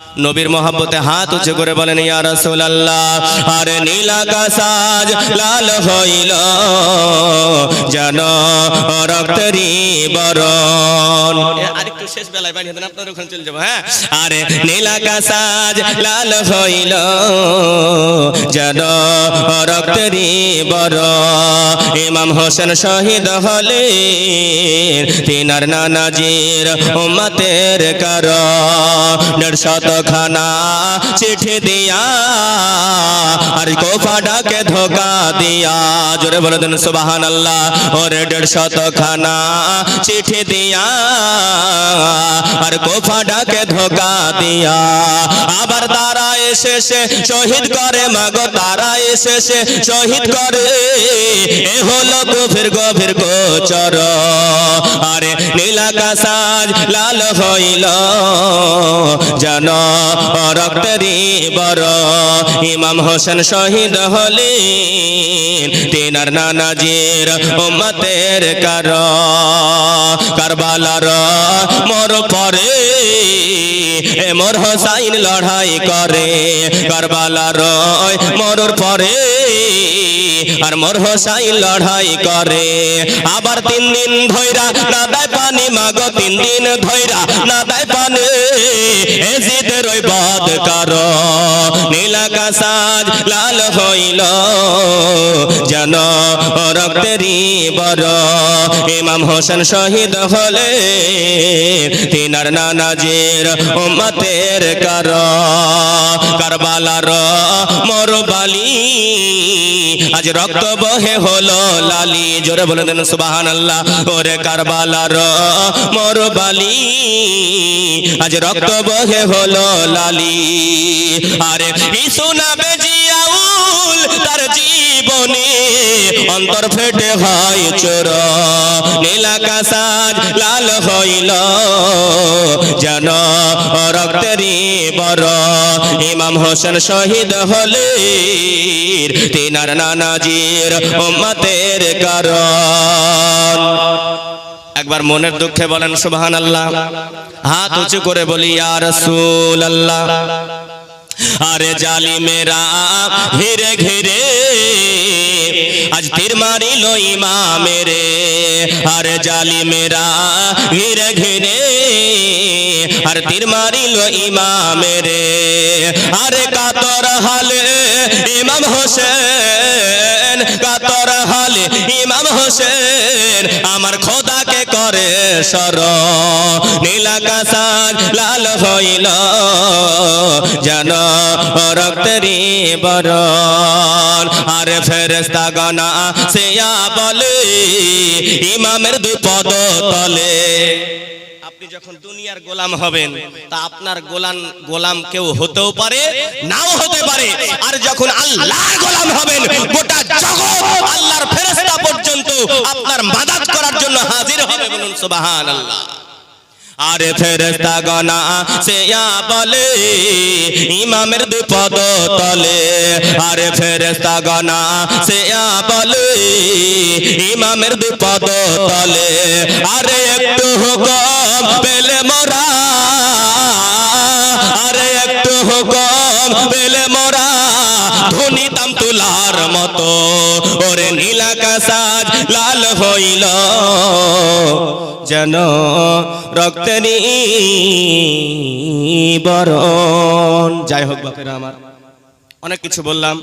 নবীর মহাব্বতে হাত উঁচু করে বলেন ইয়া রাসূলুল্লাহ আরে নীল আকাশ লাল হইল। যেন রক্তেরই বরণ। আরেকটু শেষ বেলায় বানিয়ে দেন আপনার ওখানে চলে যাব হ্যাঁ? আরে নীল আকাশ লাল হইল যেন রক্তেরই বর ইমাম হোসেন শহীদ হলে তিনার নানাজির উম্মতের কর দেড়শত খানা চিঠি দিয়া আর কোফা ডাকে ধোকা দিয়া। জোরে বলে দেন সুবাহান আল্লাহ ওরে দেড়শত খানা চিঠি দিয়া আর কোফা ডাকে ধোকা দিয়া। আবার এসেছে, শহীদ করে মাগো, তারা এসেছে, শহীদ করে। এ হলো গভীর গভীর গোচর। আরে নীলাকাশাজ লাল হইল, যেন রক্তেরই বড় ইমাম হোসেন শহীদ হলেন তিনার নানাজির উম্মতের কার কারবালার মোর পরে এ মোর হোসাইন লড়াই করে। কারবালার মরুর পরে আর মোর হোসাই লড়াই করে। আবার তিন দিন ধৈরা না দেয় পানি, মাগ তিন দিন ধৈরা না দেয় পানি, এজিদের জিদের ওই বাদ কর নীলাকাশাজ লাল হইল। যেন রক্তেরই বড় ইমাম হোসেন শহীদ হলে তিনার নানাজির উম্মতের কর। কারবালার মর বালি আজ রক্ত বহে হলো লালি। জোরে বলে দেন সুবাহান আল্লাহ ওরে কারবালার মর বালি আজ রক্ত বহে হলো লালি। আরে ইসুনা বেজিয়াউল তার জীবনে অন্তর ফেটে হয় চোর। নীলা নীলাকাশাজ লাল হইল, যেন রক্তেরই ইমাম হোসেন শহীদ হলে তিনার নানাজির উম্মতের কারণ। একবার মনের দুঃখে বলেন সুবহান আল্লাহ হাত উঁচু করে বলি আর রাসূল আল্লাহ আরে জালি মেরা, ঘিরে ঘিরে। আজ তীর মারিল ইমামেরে। আরে জালি মেরা, ঘিরে ঘিরে। আর তীর মারিল ইমামেরে। আরে কাতর হালে ইমাম হোসেন, কাতর হালে ইমাম হোসেন, আমার খোদাকে করে সর নীলাকাশান লাল হইল, যেন রক্তেরই বরণ। আর ফেরেস্তা গনা সেয়া বলে, ইমামের দুই পদ তলে আপনি যখন দুনিয়ার গোলাম হবেন, তা আপনার গোলাম গোলাম কেউ হতেও পারে, নাও হতে পারে। আর যখন আল্লাহর গোলাম হবেন, গোটা জগৎ আল্লাহর ফেরেশতা পর্যন্ত আপনার মাদাত বলুন, সুবহানাল্লাহ। আরে ফেরেস্তা গনা সেয়া বলে, ইমামের দুই পদ তলে। আরে ফেরেস্তা গনা সেয়া বলে, ইমামের দুই পদ তলে। আরে একটু হুকম তুলার মতো। ওরে নীলাকাশাজ লাল হইল। যেন রক্তেরই বরণ। যাই হোক বাপেরা আমার, অনেক কিছু বললাম।